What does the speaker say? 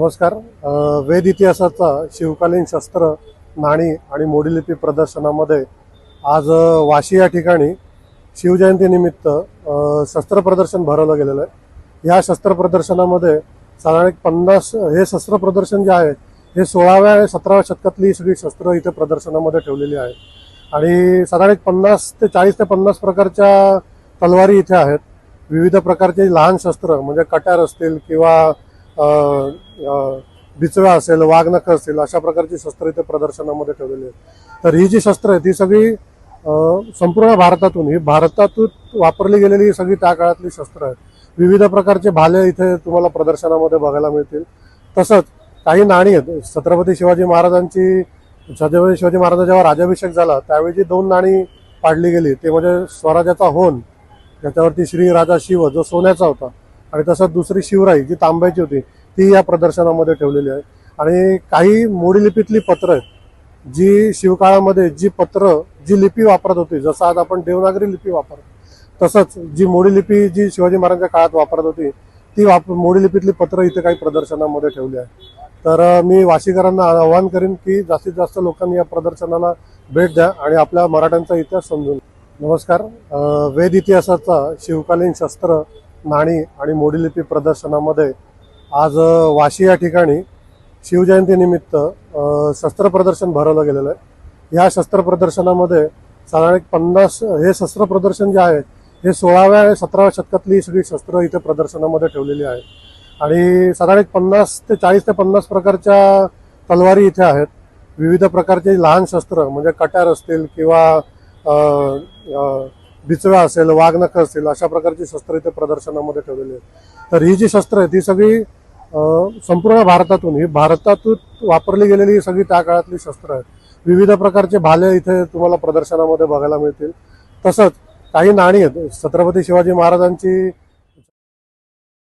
नमस्कार. वेद इतिहासाचा शिवकालीन शस्त्र नाणी आणि मोडीलिपी प्रदर्शनामध्ये आज वाशी या ठिकाणी शिवजयंतीनिमित्त शस्त्र प्रदर्शन भरवलं गेलेलं आहे. या शस्त्र प्रदर्शनामध्ये साधारण एक पन्नास हे शस्त्र प्रदर्शन जे आहे हे सोळाव्या सतराव्या शतकातली सगळी शस्त्र इथे प्रदर्शनामध्ये ठेवलेली आहे. आणि साधारण एक पन्नास ते चाळीस ते पन्नास प्रकारच्या तलवारी इथे आहेत. विविध प्रकारचे लहान शस्त्र म्हणजे कट्यार असतील किंवा बिचव्या असेल वाघनख असतील अशा प्रकारची शस्त्र इथे प्रदर्शनामध्ये ठेवलेली आहेत. तर ही जी शस्त्र आहेत ही सगळी संपूर्ण भारतातून ही भारतातून वापरली गेलेली ही सगळी त्या काळातली शस्त्र आहेत. विविध प्रकारचे भाले इथे तुम्हाला प्रदर्शनामध्ये बघायला मिळतील. तसंच काही नाणी आहेत. छत्रपती शिवाजी महाराजांची छत्रपती शिवाजी महाराजांचा जेव्हा राज्याभिषेक झाला त्यावेळी जी दोन नाणी पाडली गेली ते म्हणजे स्वराज्याचा होन ज्याच्यावरती श्री राजा शिव जो सोन्याचा होता आणि तसंच दुसरी शिवराई जी तांब्याची होती ती या प्रदर्शनामध्ये ठेवलेली आहे. आणि काही मोडीलिपीतली पत्रं आहेत जी शिवकाळामध्ये जी पत्र जी लिपी वापरत होती जसं आज आपण देवनागरी लिपी वापरतो तसंच जी मोडीलिपी जी शिवाजी महाराजांच्या काळात वापरत होती ती वाप मोडीलिपीतली पत्र इथे काही प्रदर्शनामध्ये ठेवली आहे तर मी वाशीकरांना आवाहन करेन की जास्तीत जास्त लोकांनी या प्रदर्शनाला भेट द्या आणि आपल्या मराठ्यांचा इतिहास समजून नमस्कार. वेद इतिहासाचा शिवकालीन शस्त्र नाणी आणि मोडीलिपी प्रदर्शनामध्ये आज वाशी या ठिकाणी शिवजयंतीनिमित्त शस्त्र प्रदर्शन भरवलं गेलेलं आहे. या शस्त्र प्रदर्शनामध्ये साधारण एक पन्नास हे शस्त्र प्रदर्शन जे आहे हे सोळाव्या सतराव्या शतकातली सगळी शस्त्र इथे प्रदर्शनामध्ये ठेवलेली आहे. आणि साधारण एक पन्नास ते चाळीस ते पन्नास प्रकारच्या तलवारी इथे आहेत. विविध प्रकारचे लहान शस्त्र म्हणजे कट्यार असतील किंवा अ, बिचवा असेल वाघनख असतील अशा प्रकारची शस्त्र इथे प्रदर्शनामध्ये ठेवलेली आहेत. तर ही जी शस्त्र आहेत ती सगळी संपूर्ण भारतातून ही भारतातून वापरली गेलेली ही सगळी त्या काळातली शस्त्र आहेत. विविध प्रकारचे भाले इथे तुम्हाला प्रदर्शनामध्ये बघायला मिळतील. तसंच काही नाणी आहेत. छत्रपती शिवाजी महाराजांची